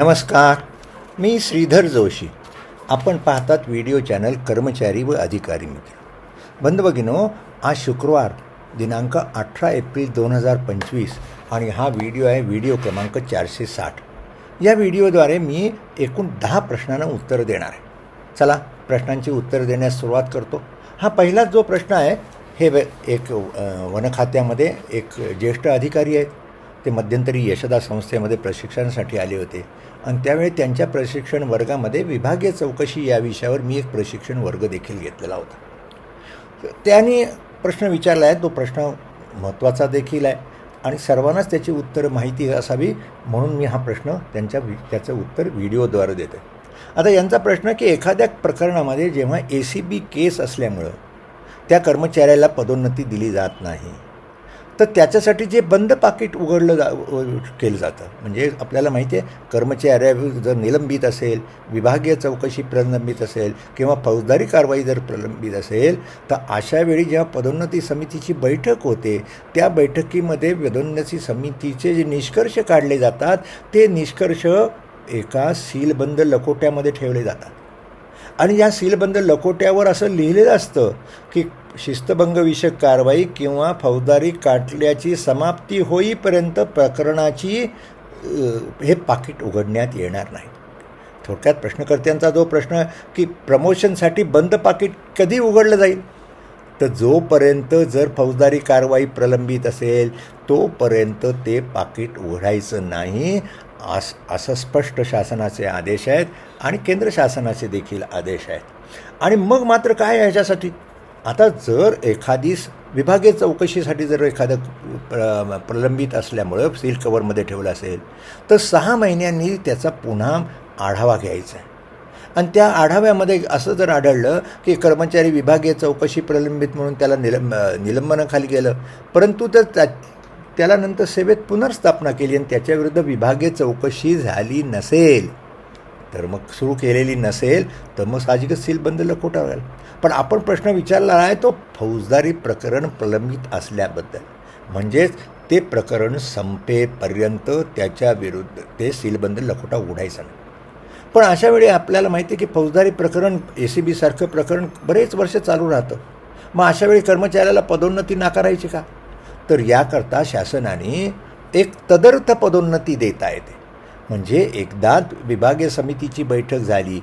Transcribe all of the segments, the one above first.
नमस्कार मी श्रीधर जोशी. आपण पाहतात व्हिडिओ चॅनल कर्मचारी व अधिकारी मित्र. बंधभगिनो आज शुक्रवार दिनांक अठरा एप्रिल दोन हजार पंचवीस आणि हा व्हिडिओ आहे व्हिडिओ क्रमांक चारशे साठ. या व्हिडिओद्वारे मी एकूण दहा प्रश्नांना उत्तर देणार आहे. चला प्रश्नांची उत्तर देण्यास सुरुवात करतो. हा पहिलाच जो प्रश्न आहे हे व- एक वनखात्यामध्ये वन खात्यामध्ये एक ज्येष्ठ अधिकारी आहेत. ते मध्यंतरी यशदा संस्थेमध्ये प्रशिक्षणासाठी आले होते. आणि त्यावेळी त्यांच्या प्रशिक्षण वर्गामध्ये विभागीय चौकशी या विषयावर मी एक प्रशिक्षण वर्ग देखील घेतलेला होता. त्यांनी प्रश्न विचारला आहे तो प्रश्न महत्त्वाचा देखील आहे आणि सर्वांनाच त्याची उत्तर माहिती असावी म्हणून मी हा प्रश्न त्यांच्या त्याचं उत्तर व्हिडिओद्वारे देतो आता यांचा प्रश्न की एखाद्या प्रकरणामध्ये जेव्हा ए सी बी केस असल्यामुळं त्या कर्मचाऱ्याला पदोन्नती दिली जात नाही तर त्याच्यासाठी जे बंद पाकिट उघडलं जा केलं जातं. म्हणजे आपल्याला माहिती आहे कर्मचाऱ्या जर निलंबित असेल विभागीय चौकशी प्रलंबित असेल किंवा फौजदारी कारवाई जर प्रलंबित असेल तर अशा वेळी जेव्हा पदोन्नती समितीची बैठक होते त्या बैठकीमध्ये पदोन्नती समितीचे जे निष्कर्ष काढले जातात ते निष्कर्ष एका सीलबंद लकोट्यामध्ये ठेवले जातात. आणि या सीलबंद लकोट्यावर असं लिहिलेलं असतं की शिस्तभंगविषयक कारवाई किंवा फौजदारी काटल्याची समाप्ती होईपर्यंत प्रकरणाची हे पाकिट उघडण्यात येणार नाही. थोडक्यात प्रश्नकर्त्यांचा जो प्रश्न की प्रमोशनसाठी बंद पाकिट कधी उघडलं जाईल? तर जोपर्यंत जर फौजदारी कारवाई प्रलंबित असेल तोपर्यंत ते पाकिट उघडायचं नाही. आस असं स्पष्ट शासनाचे आदेश आहेत आणि केंद्र शासनाचे देखील आदेश आहेत. आणि मग मात्र काय ह्याच्यासाठी? आता जर एखादी विभागीय चौकशीसाठी जर एखादं प्र प्रलंबित असल्यामुळं सील कवरमध्ये ठेवलं असेल तर सहा महिन्यांनी त्याचा पुन्हा आढावा घ्यायचा आहे. आणि त्या आढाव्यामध्ये असं जर आढळलं की कर्मचारी विभागीय चौकशी प्रलंबित म्हणून त्याला निलंब निलंबनाखाली गेलं परंतु तर त्या त्याला नंतर सेवेत पुनर्स्थापना केली आणि त्याच्याविरुद्ध विभागीय चौकशी झाली नसेल तर मग सुरू केलेली नसेल तर मग साहजिकच सीलबंद लकोटा होईल पण आपण प्रश्न विचारला आहे तो फौजदारी प्रकरण प्रलंबित असल्याबद्दल. म्हणजेच ते प्रकरण संपेपर्यंत त्याच्या विरुद्ध ते सीलबंद लकोटा उघडायचा नाही. पण अशा वेळी आपल्याला माहिती आहे की फौजदारी प्रकरण ए सी बीसारखं प्रकरण बरेच वर्ष चालू राहतं. मग अशावेळी कर्मचाऱ्याला पदोन्नती नाकारायची का? तर याकरता शासनाने एक तदर्थ पदोन्नती देता येते. म्हणजे एकदा विभागीय समितीची बैठक झाली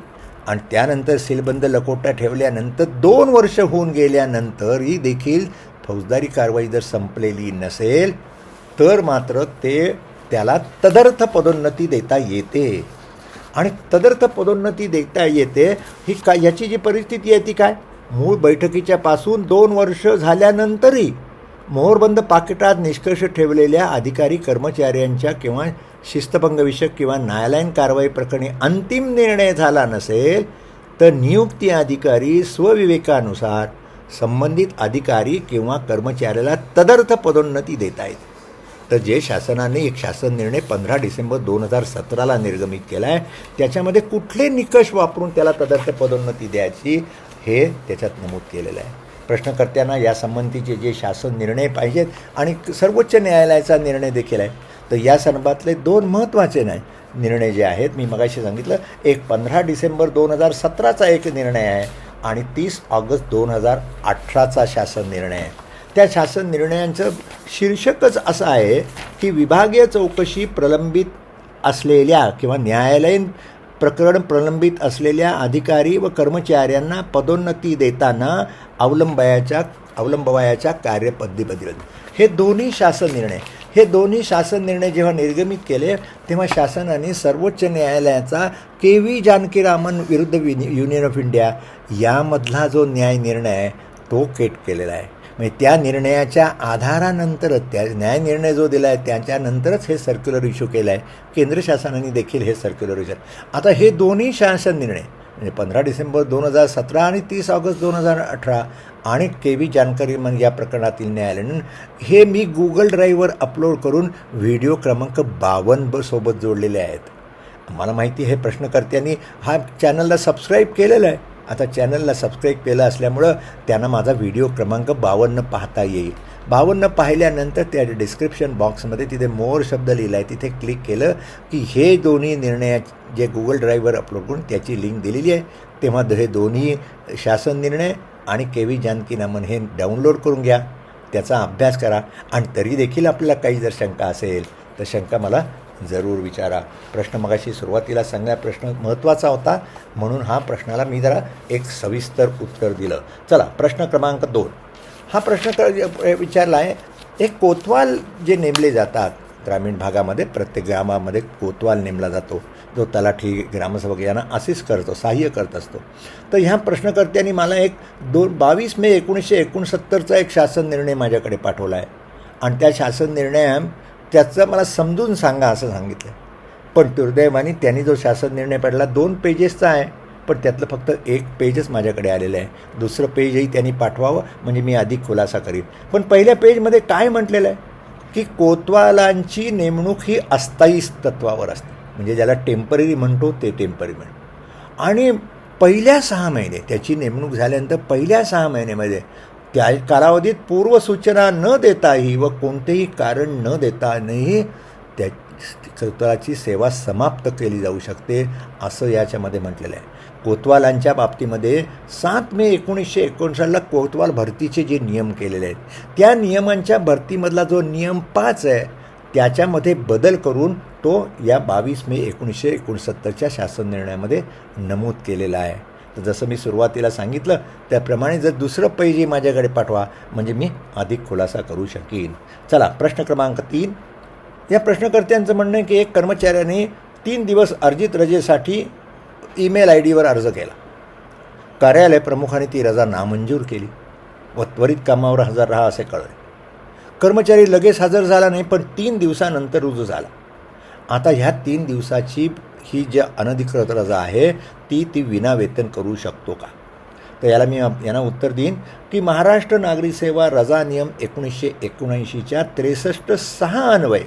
आणि त्यानंतर सीलबंद लकोटा ठेवल्यानंतर दोन वर्ष होऊन गेल्यानंतरही देखील फौजदारी कारवाई जर संपलेली नसेल तर मात्र ते त्याला तदर्थ पदोन्नती देता येते. आणि तदर्थ पदोन्नती देता येते ही का याची जी परिस्थिती आहे ती काय? मूळ बैठकीच्या पासून दोन वर्ष झाल्यानंतरही मोहरबंद पाकिटात निष्कर्ष ठेवलेल्या अधिकारी कर्मचाऱ्यांच्या किंवा शिस्तभंगविषयक किंवा न्यायालयीन कारवाई प्रकरणी अंतिम निर्णय झाला नसेल तर नियुक्ती अधिकारी स्वविवेकानुसार संबंधित अधिकारी किंवा कर्मचाऱ्याला तदर्थ पदोन्नती देता येते तर जे शासनाने एक शासन निर्णय पंधरा डिसेंबर दोन हजार सतराला निर्गमित केला आहे त्याच्यामध्ये कुठले निकष वापरून त्याला तदर्थ पदोन्नती द्यायची हे त्याच्यात नमूद केलेलं आहे. प्रश्नकर्त्यांना यासंबंधीचे जे शासन निर्णय पाहिजेत आणि सर्वोच्च न्यायालयाचा निर्णय देखील आहे. तर या संदर्भातले दोन महत्त्वाचे नाही निर्णय जे आहेत मी मगाशी सांगितलं एक पंधरा डिसेंबर दोन हजार सतराचा एक निर्णय आहे आणि तीस ऑगस्ट दोन हजार अठराचा शासन निर्णय आहे. त्या शासन निर्णयांचं शीर्षकच असं आहे की विभागीय चौकशी प्रलंबित असलेल्या किंवा न्यायालयीन प्रकरण प्रलंबित असलेल्या अधिकारी व कर्मचाऱ्यांना पदोन्नती देताना अवलंबायाच्या अवलंबवायाच्या कार्यपद्धतीबद्दल. हे दोन्ही शासन निर्णय. हे दोन्ही शासन निर्णय जेव्हा निर्गमित केले तेव्हा शासनाने सर्वोच्च न्यायालयाचा के व्ही जानकीरामन विरुद्ध विनि युनियन ऑफ इंडिया यामधला जो न्याय निर्णय आहे तो केट केलेला आहे. म्हणजे त्या निर्णयाच्या आधारानंतरच त्या न्याय निर्णय जो दिला आहे त्याच्यानंतरच हे सर्क्युलर इश्यू केलं आहे केंद्र शासनाने देखील हे सर्क्युलर इश्यू आता हे दोन्ही शासन निर्णय म्हणजे पंधरा डिसेंबर दोन हजार सतरा आणि तीस ऑगस्ट दोन हजार अठरा आणि के व्ही जानकारी मन या प्रकरणातील न्यायालयानं हे मी गुगल ड्राईव्हवर अपलोड करून व्हिडिओ क्रमांक बावन्न ब सोबत जोडलेले आहेत. मला माहिती हे प्रश्नकर्त्यांनी हा चॅनलला सबस्क्राईब केलेला आहे. आता चॅनलला सबस्क्राईब केलं असल्यामुळं त्यांना माझा व्हिडिओ क्रमांक बावन्न पाहता येईल. बावन्न पाहिल्यानंतर त्या डिस्क्रिप्शन बॉक्समध्ये तिथे मोर शब्द लिहिला आहे. तिथे क्लिक केलं की हे दोन्ही निर्णय जे गुगल ड्राईव्हवर अपलोड करून त्याची लिंक दिलेली आहे. तेव्हा हे दोन्ही शासन निर्णय आणि के व्ही जानकीनामन हे डाउनलोड करून घ्या. त्याचा अभ्यास करा. आणि तरी देखील आपल्याला काही जर शंका असेल तर शंका मला जरूर विचारा. प्रश्न मगाशी सुरुवातीला सांगण्या प्रश्न महत्त्वाचा होता म्हणून हा प्रश्नाला मी जरा एक सविस्तर उत्तर दिलं. चला प्रश्न क्रमांक दोन. हा प्रश्न क विचारला आहे एक कोतवाल जे नेमले जातात ग्रामीण भागामध्ये प्रत्येक ग्रामामध्ये कोतवाल नेमला जातो. जो तलाठी ग्रामसेवक यांना असिस्ट करतो सहाय्य करत असतो. तर ह्या प्रश्नकर्त्यांनी मला एक दोन बावीस मे एकोणीसशे एकोणसत्तरचा एक शासन निर्णय माझ्याकडे पाठवला आहे आणि त्या शासन निर्णय त्याचं मला समजून सांगा असं सांगितलं. पण दुर्दैवाने त्यांनी जो शासन निर्णय पडला दोन पेजेसचा आहे. पण त्यातलं फक्त एक पेजच माझ्याकडे आलेलं आहे. दुसरं पेजही त्यांनी पाठवावं म्हणजे मी अधिक खुलासा करीन. पण पहिल्या पेजमध्ये काय म्हटलेलं आहे? की कोतवालांची नेमणूक ही अस्थायी तत्वावर असते. म्हणजे ज्याला टेंपररी म्हणतो ते टेंपररी म्हणतो. आणि पहिल्या सहा महिने त्याची नेमणूक झाल्यानंतर पहिल्या सहा महिन्यामध्ये त्या कालावधीत पूर्वसूचना न देताही व कोणतेही कारण न देताही त्या कोतवालाची सेवा समाप्त केली जाऊ शकते असं याच्यामध्ये म्हटलेलं आहे. कोतवालांच्या बाबतीमध्ये सात मे एकोणीसशे एकोणसाठला कोतवाल भरतीचे जे नियम केलेले आहेत त्या नियमांच्या भरतीमधला जो नियम पाच आहे त्याच्यामध्ये बदल करून तो या बावीस मे एकोणीसशे एकोणसत्तरच्या शासन निर्णयामध्ये नमूद केलेला आहे. तर जसं मी सुरुवातीला सांगितलं त्याप्रमाणे जर दुसरं पैजे माझ्याकडे पाठवा म्हणजे मी अधिक खुलासा करू शकेन. चला प्रश्न क्रमांक तीन. या प्रश्नकर्त्यांचं म्हणणं आहे की एक कर्मचाऱ्याने तीन दिवस अर्जित रजेसाठी ईमेल आय डीवर अर्ज केला. कार्यालय प्रमुखाने ती रजा नामंजूर केली. व त्वरित कामावर हजर राहा असे कळले. कर्मचारी लगेच हजर झाला नाही पण तीन दिवसानंतर रुजू झाला. आता ह्या तीन दिवसाची ही जी अनधिकृत रजा आहे ती ती विनावेतन करू शकतो का? तर याला मी यांना उत्तर देईन की महाराष्ट्र नागरी सेवा रजा नियम एकोणीसशे एकोणऐंशीच्या त्रेसष्ट सहा अन्वय.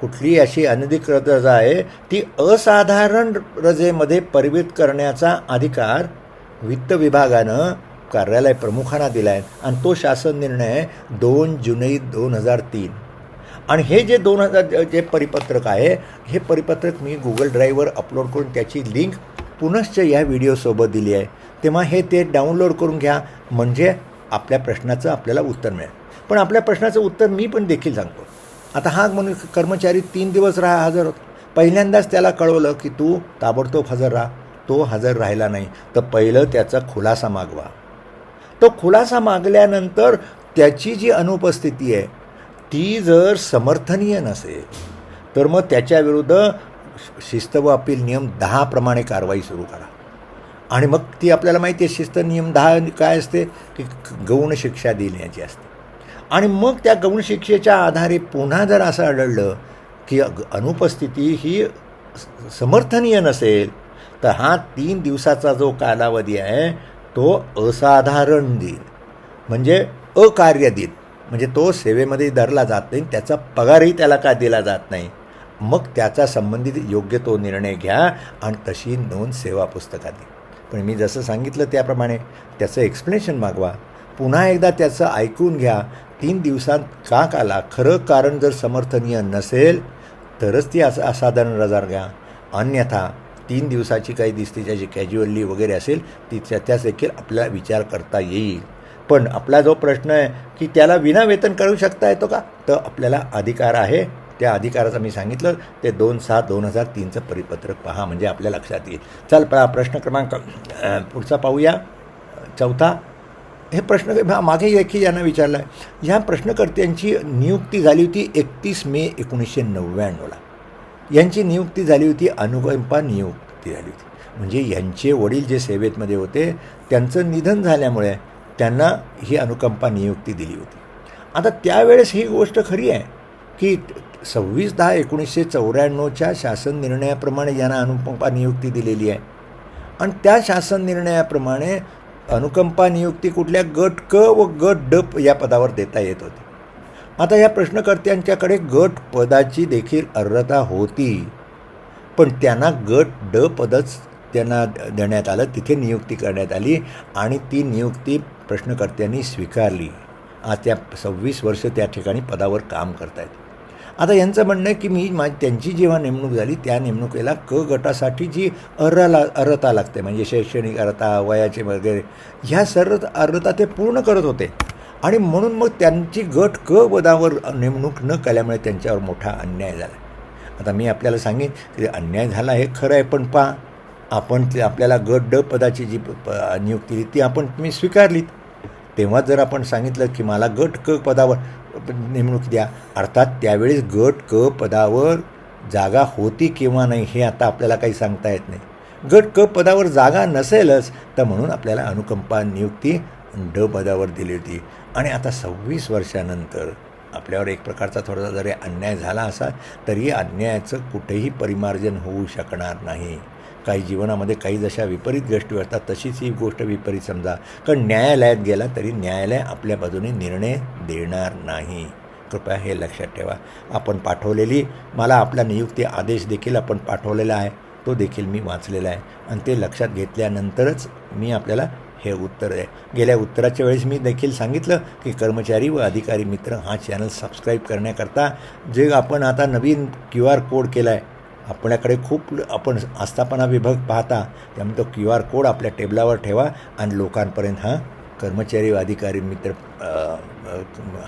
कुठली अशी अनधिकृत रजा आहे ती असाधारण रजेमध्ये परिवित करण्याचा अधिकार वित्त विभागानं कार्यालय प्रमुखांना दिला आहे आणि तो शासन निर्णय दोन जुलै दोन हजार तीन. आणि हे जे दोन हजार जे परिपत्रक आहे हे परिपत्रक मी गुगल ड्राईव्हवर अपलोड करून त्याची लिंक पुनश्च या व्हिडिओसोबत दिली आहे. तेव्हा हे ते डाउनलोड करून घ्या. म्हणजे आपल्या प्रश्नाचं आपल्याला उत्तर मिळेल. पण आपल्या प्रश्नाचं उत्तर मी पण देखील सांगतो. आता हा म्हणून कर्मचारी तीन दिवस राहा हजर होता. पहिल्यांदाच त्याला कळवलं की तू ताबडतोब हजर राहा. तो हजर राहिला नाही. तर पहिलं त्याचा खुलासा मागवा. तो खुलासा मागल्यानंतर त्याची जी अनुपस्थिती आहे ती जर समर्थनीय नसेल तर मग त्याच्याविरुद्ध शिस्त व अपील नियम दहाप्रमाणे कारवाई सुरू करा. आणि मग ती आपल्याला माहिती आहे शिस्त नियम दहा काय असते? की गौण शिक्षा देण्याची असते. आणि मग त्या गौण शिक्षेच्या आधारे पुन्हा जर असं आढळलं की अनुपस्थिती ही समर्थनीय नसेल तर हा तीन दिवसाचा जो कालावधी आहे तो असाधारण दिन. म्हणजे अकार्य दिन. म्हणजे तो सेवेमध्ये धरला जात नाही त्याचा पगारही त्याला का दिला जात नाही? मग त्याचा संबंधित योग्य तो निर्णय घ्या आणि तशी नोंद सेवा पुस्तकात पण मी जसं सांगितलं त्याप्रमाणे त्याचं एक्सप्लेनेशन मागवा. पुन्हा एकदा त्याचं ऐकून घ्या. तीन दिवसात का काला? खरं कारण जर समर्थनीय नसेल तरच ती असं असाधारण रजा घ्या. अन्यथा तीन दिवसाची काही दिसते जी कॅज्युअली वगैरे असेल ती त्याच देखील आपल्याला विचार करता येईल. पण आपला जो प्रश्न आहे की त्याला विना वेतन करू शकता येतो का? तर आपल्याला अधिकार आहे. त्या अधिकाराचं मी सांगितलं. ते दोन सात दोन हजार तीनचं परिपत्रक पहा म्हणजे आपल्या लक्षात येईल. चल प्रश्न क्रमांक पुढचा पाहूया. चौथा हे प्रश्न मागे देखील यांना विचारलं आहे ह्या प्रश्नकर्त्यांची नियुक्ती झाली होती एकतीस मे एकोणीसशे नव्याण्णवला यांची नियुक्ती झाली होती अनुकंपा नियुक्ती झाली होती. म्हणजे यांचे वडील जे सेवेतमध्ये होते त्यांचं निधन झाल्यामुळे त्यांना ही अनुकंपा नियुक्ती दिली होती. आता त्यावेळेस ही गोष्ट खरी आहे की सव्वीस दहा एकोणीसशे चौऱ्याण्णवच्या शासन निर्णयाप्रमाणे यांना अनुकंपा नियुक्ती दिलेली आहे. आणि त्या शासन निर्णयाप्रमाणे अनुकंपा नियुक्ती कुठल्या गट क व गट ड या पदावर देता येत होती. आता या प्रश्नकर्त्यांच्याकडे गट पदाची देखील अर्हता होती. पण त्यांना गट ड पदच त्यांना देण्यात आलं तिथे नियुक्ती करण्यात आली आणि ती नियुक्ती प्रश्नकर्त्यांनी स्वीकारली. आज त्या सव्वीस वर्ष त्या ठिकाणी पदावर काम करतायत. आता यांचं म्हणणं आहे की मी मा त्यांची जेव्हा नेमणूक झाली त्या नेमणुकीला क गटासाठी जी अर्हला अर्हता लागते म्हणजे शैक्षणिक अर्हता वयाचे वगैरे ह्या सर्व अर्हता ते पूर्ण करत होते. आणि म्हणून मग त्यांची गट क पदावर नेमणूक न केल्यामुळे त्यांच्यावर मोठा अन्याय झाला. आता मी आपल्याला सांगेन की अन्याय झाला हे खरं आहे पण पा आपण ते आपल्याला गट ड पदाची जी प- नियुक्ती ती आपण तुम्ही स्वीकारलीत. तेव्हा जर आपण सांगितलं की मला गट क पदावर नेमणूक द्या अर्थात त्यावेळेस गट क पदावर जागा होती किंवा नाही हे आता आपल्याला काही सांगता येत नाही. गट क पदावर जागा नसेलच तर म्हणून आपल्याला अनुकंपा नियुक्ती ड पदावर दिली होती. आणि आता सव्वीस वर्षानंतर आपल्यावर एक प्रकारचा थोडासा जरी अन्याय झाला असा तरी अन्यायाचं कुठेही परिमार्जन होऊ शकणार नाही. काही जीवनामध्ये काही जशा विपरीत गोष्टी असतात तशीच ही गोष्ट विपरीत समजा. कारण न्यायालयात गेला तरी न्यायालय आपल्या बाजूने निर्णय देणार नाही. कृपया हे लक्षात ठेवा. आपण पाठवलेली मला आपला नियुक्ती आदेश देखील आपण पाठवलेला आहे तो देखील मी वाचलेला आहे. आणि ते लक्षात घेतल्यानंतरच मी आपल्याला हे उत्तर आहे. गेल्या उत्तराच्या वेळेस मी देखील सांगितलं की कर्मचारी व अधिकारी मित्र हा चॅनल सबस्क्राईब करण्याकरता जे आपण आता नवीन क्यू आर कोड केला आहे आपल्याकडे खूप आपण आस्थापना विभाग पाहता त्यामुळे तो क्यू आर कोड आपल्या टेबलावर ठेवा आणि लोकांपर्यंत हा कर्मचारी अधिकारी मित्र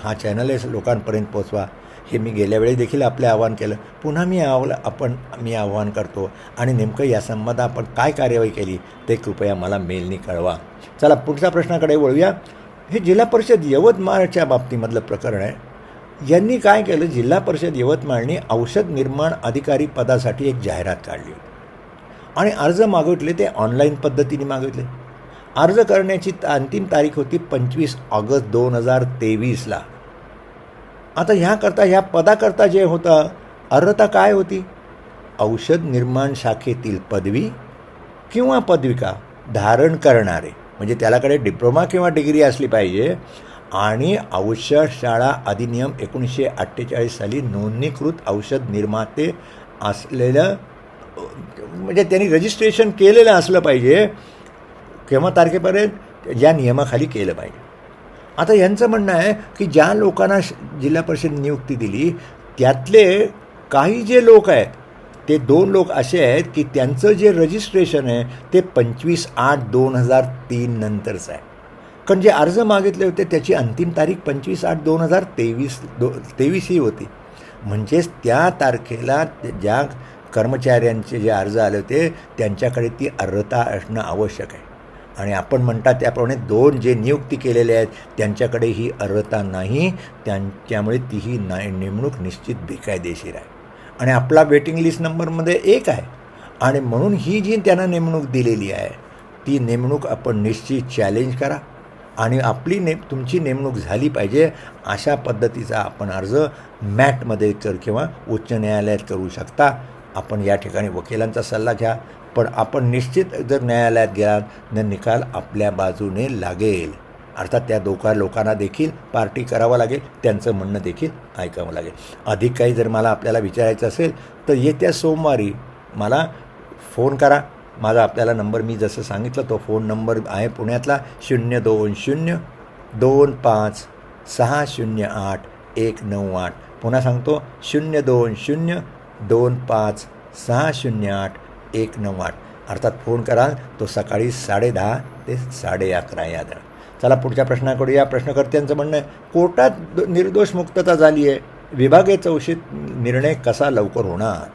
हा चॅनल आहे लोकांपर्यंत पोचवा हे मी गेल्या वेळी देखील आपले आवाहन केलं. पुन्हा मी आव आपण मी आव्हान करतो आणि नेमकं या संबंधात आपण काय कार्यवाही केली ते कृपया मला मेलनी कळवा. चला पुढच्या प्रश्नाकडे वळूया. हे जिल्हा परिषद यवतमाळच्या बाबतीमधलं प्रकरण आहे. यांनी काय केलं? जिल्हा परिषद यवतमाळने औषध निर्माण अधिकारी पदासाठी एक जाहिरात काढली. आणि अर्ज मागवितले ते ऑनलाईन पद्धतीने मागितले अर्ज करण्याची ता- अंतिम तारीख होती पंचवीस ऑगस्ट दोन हजार तेवीसला. आता ह्याकरता ह्या पदाकरता जे होतं अर्हता काय होती? औषध निर्माण शाखेतील पदवी किंवा पदविका धारण करणारे. म्हणजे त्यालाकडे डिप्लोमा किंवा डिग्री असली पाहिजे. आणि औषधशाळा अधिनियम एकोणीसशे अठ्ठेचाळीस साली नोंदणीकृत औषध निर्माते असलेलं म्हणजे त्यांनी रजिस्ट्रेशन केलेलं असलं पाहिजे. केव्हा तारखेपर्यंत? या नियमाखाली केलं पाहिजे. आता यांचं म्हणणं आहे की ज्या लोकांना श- जिल्हा परिषद नियुक्ती दिली त्यातले काही जे लोक आहेत ते दोन लोक असे आहेत की त्यांचं जे रजिस्ट्रेशन आहे ते पंचवीस आठ दोन हजार तीन नंतरचं आहे. कारण जे अर्ज मागितले होते त्याची अंतिम तारीख पंचवीस आठ दोन हजार तेवीस दो तेवीस ही होती. म्हणजेच त्या तारखेला ज्या कर्मचाऱ्यांचे जे अर्ज आले होते त्यांच्याकडे ती अर्हता असणं आवश्यक आहे. आणि आपण म्हणता त्याप्रमाणे दोन जे नियुक्ती केलेले आहेत त्यांच्याकडे ही अर्हता नाही त्यांच्यामुळे तीही ना नेमणूक निश्चित बेकायदेशीर आहे. आणि आपला वेटिंग लिस्ट नंबरमध्ये एक आहे. आणि म्हणून ही जी त्यांना नेमणूक दिलेली आहे ती नेमणूक आपण निश्चित चॅलेंज करा. आणि आपली नेम तुमची नेमणूक झाली पाहिजे अशा पद्धतीचा आपण अर्ज मॅटमध्ये कर किंवा उच्च न्यायालयात करू शकता. आपण या ठिकाणी वकिलांचा सल्ला घ्या पण आपण निश्चित जर न्यायालयात गेलात तर निकाल आपल्या बाजूने लागेल. अर्थात त्या दोघा लोकांना देखील पार्टी करावं लागेल त्यांचं म्हणणं देखील ऐकावं लागेल. अधिक काही जर मला आपल्याला विचारायचं असेल तर येत्या सोमवारी मला फोन करा. माझा आपल्याला नंबर मी जसं सांगितलं तो फोन नंबर आहे पुण्यातला शून्य दोन शून्य दोन पाच सहा शून्य आठ एक नऊ आठ. पुन्हा सांगतो शून्य दोन शून्य दोन पाच सहा शून्य आठ एक नऊ आठ. अर्थात फोन कराल तो सकाळी साडेदहा ते साडे अकरा या दर चला पुढच्या प्रश्नाकडे या. प्रश्नकर्त्यांचं म्हणणं आहे कोर्टात द- निर्दोष मुक्तता झाली आहे विभागीय चौशीत निर्णय कसा लवकर होणार?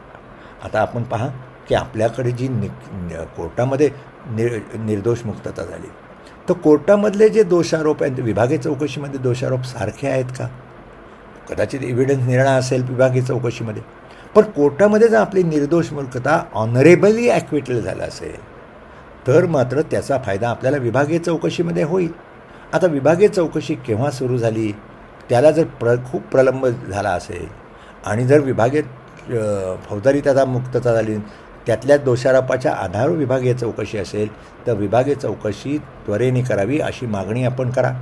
आता आपण पहा की आपल्याकडे जी नि कोर्टामध्ये निर निर्दोष मुक्तता झाली. तर कोर्टामधले जे दोषारोप आहेत विभागीय चौकशीमध्ये दोषारोप सारखे आहेत का? कदाचित एव्हिडन्स निर्णय असेल विभागीय चौकशीमध्ये. पण कोर्टामध्ये जर आपली निर्दोष मुक्तता ऑनरेबली ॲक्विटल झाला असेल तर मात्र त्याचा फायदा आपल्याला विभागीय चौकशीमध्ये होईल. आता विभागीय चौकशी केव्हा सुरू झाली? त्याला जर प्र खूप प्रलंब झाला असेल आणि जर विभागीय फौजदारी त्याचा मुक्तता झाली त्यातल्या दोषारोपाच्या आधार विभागीय चौकशी असेल तर विभागीय चौकशी त्वरेने करावी अशी मागणी आपण करा.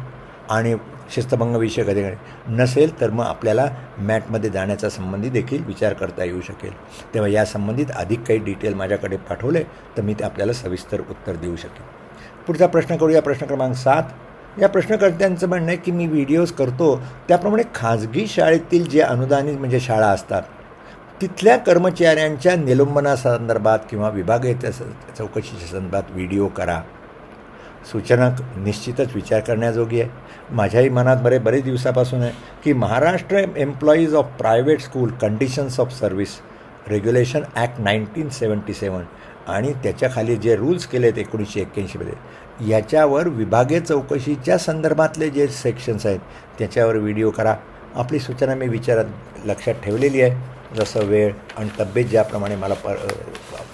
आणि शिस्तभंग विषयक अधिकारी नसेल तर मग आपल्याला मॅटमध्ये जाण्याचा संबंधी देखील विचार करता येऊ शकेल. तेव्हा या संबंधित अधिक काही डिटेल माझ्याकडे पाठवले तर मी ते आपल्याला सविस्तर उत्तर देऊ शकेन. पुढचा प्रश्न करूया. प्रश्न क्रमांक सात. या प्रश्नकर्त्यांचं म्हणणं आहे की मी व्हिडिओज करतो त्याप्रमाणे खाजगी शाळेतील जे अनुदानित म्हणजे शाळा असतात तिथल्या कर्मचाऱ्यांच्या निलंबनासंदर्भात किंवा विभागीय चौकशीच्या संदर्भात व्हिडिओ करा. सूचना निश्चितच विचार करण्याजोगी आहे. माझ्याही मनात बरे बरेच दिवसापासून आहे की Maharashtra employees of private school conditions of service regulation act nineteen seventy seven आणि त्याच्याखाली जे रूल्स केले आहेत एकोणीसशे एक्क्याऐंशीमध्ये याच्यावर विभागीय चौकशीच्या संदर्भातले जे सेक्शन्स आहेत त्याच्यावर व्हिडिओ करा. आपली सूचना मी विचारात लक्षात ठेवलेली आहे. जसं वेळ आणि तब्येत ज्याप्रमाणे मला पर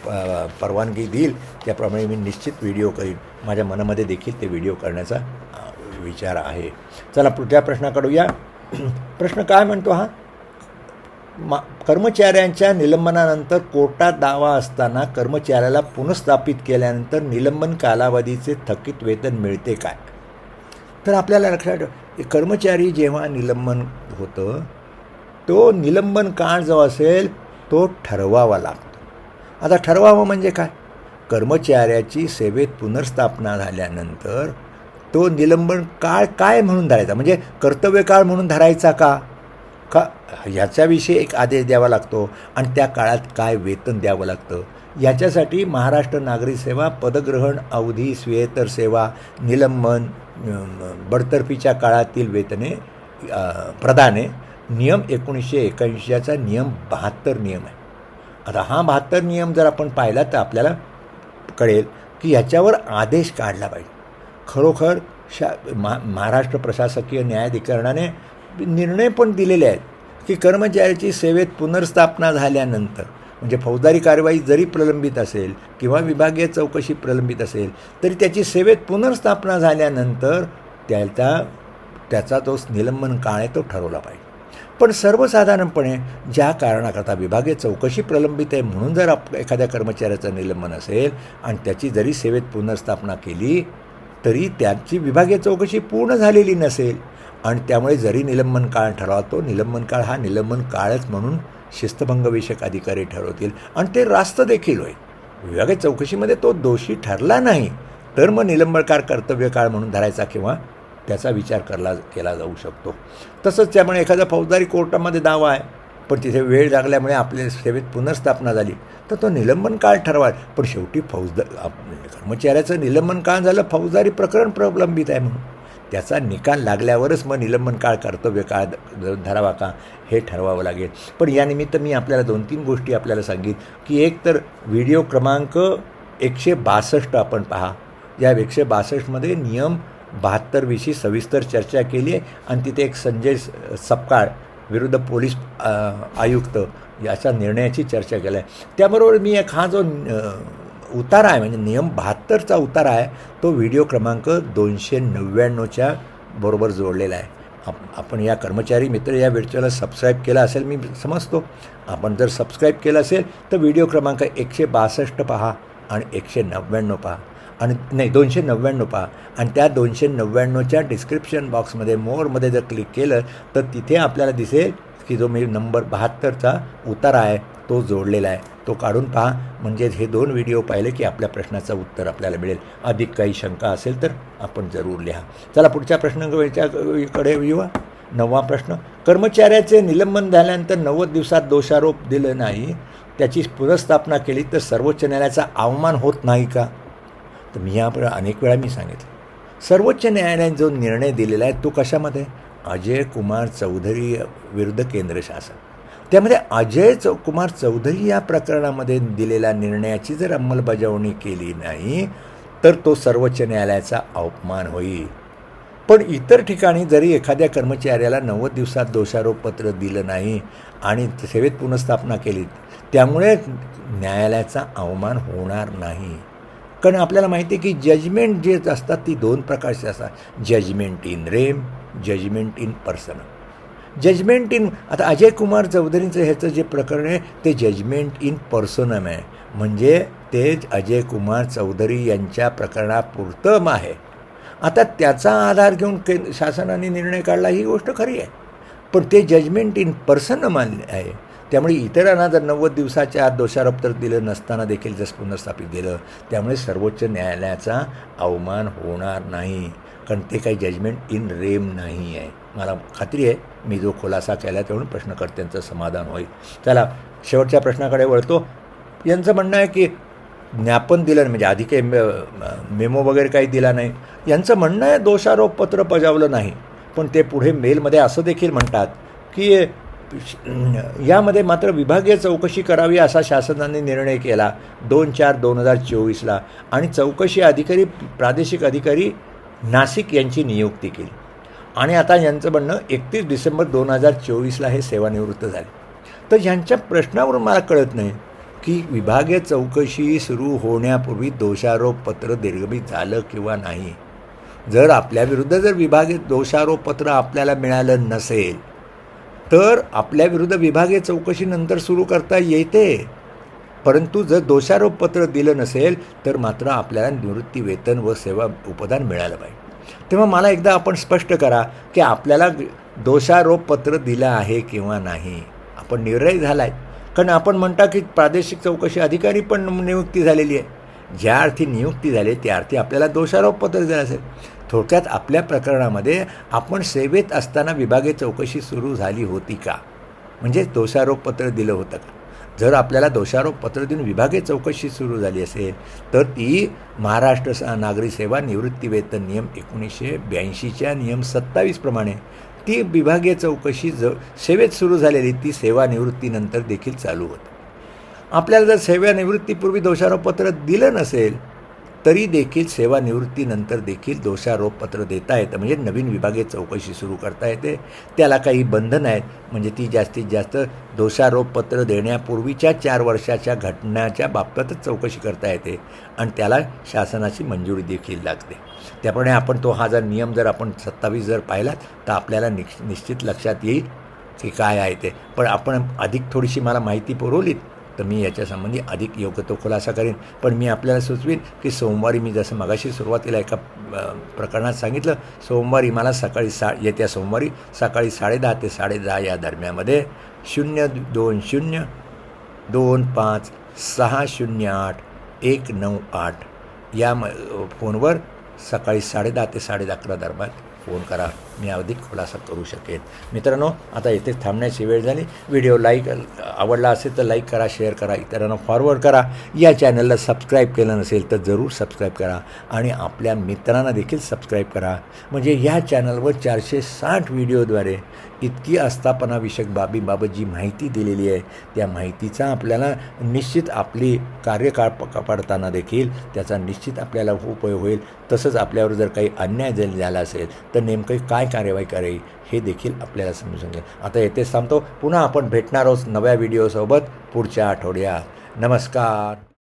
प- परवानगी देईल त्याप्रमाणे मी निश्चित व्हिडिओ करीन. माझ्या मनामध्ये देखील ते व्हिडिओ करण्याचा विचार आहे. चला पुढच्या प्रश्नाकडे या. प्रश्न काय म्हणतो हा? मा कर्मचाऱ्यांच्या निलंबनानंतर कोर्टात दावा असताना कर्मचाऱ्याला पुनर्स्थापित केल्यानंतर निलंबन कालावधीचे थकीत वेतन मिळते काय? तर आपल्याला लक्षात कर्मचारी जेव्हा निलंबन होतं तो निलंबन काळ जो असेल तो ठरवावा लागतो. आता ठरवावं म्हणजे काय? कर्मचाऱ्याची सेवेत पुनर्स्थापना झाल्यानंतर तो निलंबन काळ काय म्हणून धरायचा? म्हणजे कर्तव्य काळ म्हणून धरायचा का? का ह्याच्याविषयी एक आदेश द्यावा लागतो आणि त्या काळात काय वेतन द्यावं लागतं? याच्यासाठी महाराष्ट्र नागरी सेवा पदग्रहण अवधी स्वेतर सेवा निलंबन बडतर्फीच्या काळातील वेतने प्रदाने नियम एकोणीसशे एकाऐंशीचा नियम बहात्तर नियम आहे. आता हा बहात्तर नियम जर आपण पाहिला तर आपल्याला कळेल की ह्याच्यावर आदेश काढला पाहिजे. खरोखर शा मा महाराष्ट्र प्रशासकीय न्यायाधिकरणाने निर्णय पण दिलेले आहेत की कर्मचाऱ्याची सेवेत पुनर्स्थापना झाल्यानंतर म्हणजे फौजदारी कारवाई जरी प्रलंबित असेल किंवा विभागीय चौकशी प्रलंबित असेल तरी त्याची सेवेत पुनर्स्थापना झाल्यानंतर त्याचा त्याचा तो निलंबन काळ आहे तो ठरवला पाहिजे. पण सर्वसाधारणपणे ज्या कारणाकरता विभागीय चौकशी प्रलंबित आहे म्हणून जर आप एखाद्या कर्मचाऱ्याचं निलंबन असेल आणि त्याची जरी सेवेत पुनर्स्थापना केली तरी त्याची विभागीय चौकशी पूर्ण झालेली नसेल आणि त्यामुळे जरी निलंबन काळ ठरवा तो निलंबन काळ हा निलंबन काळच म्हणून शिस्तभंगविषयक अधिकारी ठरवतील आणि ते रास्त देखील होईल. विभागीय चौकशीमध्ये तो दोषी ठरला नाही तर मग निलंबनकार कर्तव्य काळ म्हणून धरायचा किंवा त्याचा विचार करला केला जाऊ शकतो. तसंच त्यामुळे एखादा फौजदारी कोर्टामध्ये दावा आहे. पण तिथे वेळ लागल्यामुळे आपल्या सेवेत पुनर्स्थापना झाली. तर तो निलंबन काळ ठरवाल. पण शेवटी फौजदार कर्मचाऱ्याचं निलंबन काळ झालं फौजदारी प्रकरण प्रलंबित आहे म्हणून. त्याचा निकाल लागल्यावरच मग निलंबन काळ कर्तव्य काळ धरावा का? हे ठरवावं लागेल. पण यानिमित्त मी आपल्याला दोन तीन गोष्टी आपल्याला सांगित की एक तर व्हिडिओ क्रमांक एकशे बासष्ट आपण पहा. या एकशे बासष्टमध्ये नियम बहात्तरविषयी सविस्तर चर्चा केली आहे आणि तिथे एक संजय सपकाळ विरुद्ध पोलीस आयुक्त याच्या निर्णयाची चर्चा केली. आहे त्याबरोबर मी एक हा जो उतारा आहे म्हणजे नियम बहात्तरचा उतारा आहे तो व्हिडिओ क्रमांक दोनशे नव्याण्णवच्या बरोबर जोडलेला आहे. आप आपण या कर्मचारी मित्र या व्हिडिओला सबस्क्राईब केला असेल मी समजतो. आपण जर सबस्क्राईब केलं असेल तर व्हिडिओ क्रमांक एकशे बासष्ट पहा आणि एकशे नव्याण्णव पहा. आणि नाही दोनशे नव्याण्णव पहा. आणि त्या दोनशे नव्याण्णवच्या डिस्क्रिप्शन बॉक्समध्ये मोरमध्ये जर क्लिक केलं तर तिथे आपल्याला दिसेल की जो मी नंबर बहात्तरचा उतारा आहे तो जोडलेला आहे. तो काढून पहा. म्हणजे हे दोन व्हिडिओ पाहिले की आपल्या प्रश्नाचं उत्तर आपल्याला मिळेल. अधिक काही शंका असेल तर आपण जरूर लिहा. चला पुढच्या प्रश्नाकडे येऊ नववा प्रश्न. कर्मचाऱ्याचे निलंबन झाल्यानंतर नव्वद दिवसात दोषारोप दिलं नाही. त्याची पुनर्स्थापना केली तर सर्वोच्च न्यायालयाचा अवमान होत नाही का? तर मी यापुढे अनेक वेळा मी सांगितलं. सर्वोच्च न्यायालयाने जो निर्णय दिलेला आहे तो कशामध्ये? अजय कुमार चौधरी विरुद्ध केंद्र शासन. त्यामध्ये अजय चौ कुमार चौधरी या प्रकरणामध्ये दिलेल्या निर्णयाची जर अंमलबजावणी केली नाही तर तो सर्वोच्च न्यायालयाचा अपमान होईल. पण इतर ठिकाणी जरी एखाद्या कर्मचाऱ्याला नव्वद दिवसात दोषारोपपत्र दिलं नाही आणि सेवेत पुनर्स्थापना केली त्यामुळे न्यायालयाचा अवमान होणार नाही. कारण आपल्याला माहिती आहे की जजमेंट जे असतात ती दोन प्रकारचे असतात. Judgement in rem judgement in person judgement in आता अजय कुमार चौधरींचं ह्याचं जे प्रकरण आहे ते जजमेंट इन पर्सनम आहे. म्हणजे ते अजय कुमार चौधरी यांच्या प्रकरणापुरतं आहे. आता त्याचा आधार घेऊन के शासनाने निर्णय काढला ही गोष्ट खरी आहे. पण ते जजमेंट इन पर्सन मान्य आहे. त्यामुळे इतरांना जर नव्वद दिवसाच्या आत दोषारोप तर दिलं नसताना देखील जर पुनर्स्थापित दिलं त्यामुळे सर्वोच्च न्यायालयाचा अवमान होणार नाही. कारण ते काही जजमेंट इन रेम नाही आहे. मला खात्री आहे मी जो खुलासा केला त्यावरून प्रश्नकर्त्यांचं समाधान होईल. चला शेवटच्या प्रश्नाकडे वळतो. यांचं म्हणणं आहे की ज्ञापन दिलं नाही म्हणजे आधी काही मेमो वगैरे काही दिला नाही. यांचं म्हणणं आहे दोषारोपपत्र बजावलं नाही. पण ते पुढे मेलमध्ये असं देखील म्हणतात की यामध्ये मात्र विभागीय चौकशी करावी असा शासनाने निर्णय केला दोन चार दोन हजार चोवीसला. आणि चौकशी अधिकारी प्रादेशिक अधिकारी नाशिक यांची नियुक्ती केली. आणि आता यांचं म्हणणं एकतीस डिसेंबर दोन हजार चोवीसला हे सेवानिवृत्त झाले. तर यांच्या प्रश्नावरून मला कळत नाही की विभागीय चौकशी सुरू होण्यापूर्वी दोषारोपपत्र निर्गमित झालं किंवा नाही. जर आपल्याविरुद्ध जर विभागीय दोषारोपपत्र आपल्याला मिळालं नसेल तर आपल्याविरुद्ध विभागीय चौकशी नंतर सुरू करता येते. परंतु जर दोषारोपपत्र दिलं नसेल तर मात्र आपल्याला निवृत्ती वेतन व सेवा उपदान मिळालं पाहिजे. तेव्हा मला एकदा आपण स्पष्ट करा की आपल्याला दोषारोपपत्र दिलं आहे किंवा नाही. आपण निर्णय झाला आहे कारण आपण म्हणता की प्रादेशिक चौकशी अधिकारी पण नियुक्ती झालेली आहे. ज्या अर्थी नियुक्ती झाली त्या अर्थी आपल्याला दोषारोपपत्र दिलं असेल थोडक्यात आपल्या प्रकरणामध्ये आपण सेवेत असताना विभागीय चौकशी सुरू झाली होती का? म्हणजे दोषारोपपत्र दिलं होतं का? जर आपल्याला दोषारोपपत्र देऊन विभागीय चौकशी सुरू झाली असेल तर ती महाराष्ट्र स नागरी सेवा निवृत्ती वेतन नियम एकोणीसशे ब्याऐंशीच्या नियम सत्तावीसप्रमाणे ती विभागीय चौकशी ज सेवेत सुरू झालेली ती सेवानिवृत्तीनंतर देखील चालू होते. आपल्याला जर सेवानिवृत्तीपूर्वी दोषारोपपत्र दिलं नसेल तरी देखील सेवानिवृत्तीनंतर देखील दोषारोपपत्र देता येतं. म्हणजे नवीन विभागीय चौकशी सुरू करता येते. त्याला काही बंधन आहेत म्हणजे ती जास्तीत जास्त दोषारोपपत्र देण्यापूर्वीच्या चार वर्षाच्या घटनाच्या बाबतीतच चौकशी करता येते आणि त्याला शासनाची मंजुरी देखील लागते. त्याप्रमाणे आपण तो हा जर नियम जर आपण सत्तावीस जर पाहिलात तर आपल्याला निश्चित लक्षात येईल की काय आहे ते. पण आपण अधिक थोडीशी मला माहिती पुरवलीत तर मी याच्यासंबंधी अधिक योग्य तो खुलासा करेन. पण मी आपल्याला सुचवीन की सोमवारी मी जसं मगाशी सुरुवातीला एका प्रकरणात सांगितलं सोमवारी मला सकाळी सा येत्या सोमवारी सकाळी साडेदहा ते साडेदहा या दरम्यामध्ये शून्य दोन शून्य दोन पाच सहा शून्य आठ एक नऊ आठ या म फोनवर सकाळी साडेदहा ते साडे अकरा दरम्यान फोन करा. मी अधिक खुलासा करू शकेन. मित्रांनो आता इथे थांबण्याची वेळ झाली. व्हिडिओ लाईक आवडला असेल तर लाईक करा शेअर करा इतरांना फॉरवर्ड करा. या चॅनलला सबस्क्राईब केलं नसेल तर जरूर सबस्क्राईब करा आणि आपल्या मित्रांना देखील सबस्क्राईब करा. म्हणजे या चॅनलवर चारशे साठ व्हिडिओद्वारे इतकी आस्थापनाविषयक बाबीबाबत जी माहिती दिलेली आहे. त्या माहितीचा आपल्याला निश्चित आपली कार्यकाळ प पडताना देखील त्याचा निश्चित आपल्याला उपयोग होईल. तसंच आपल्यावर जर काही अन्याय जर झाला असेल तर नेमकं काय कार्यवाही करावी हे देखील आपल्याला समजून घ्या आता येथेच थांबतो. पुन्हा आपण भेटणार आहोत नव्या व्हिडिओसोबत पुढच्या आठवड्यात. नमस्कार.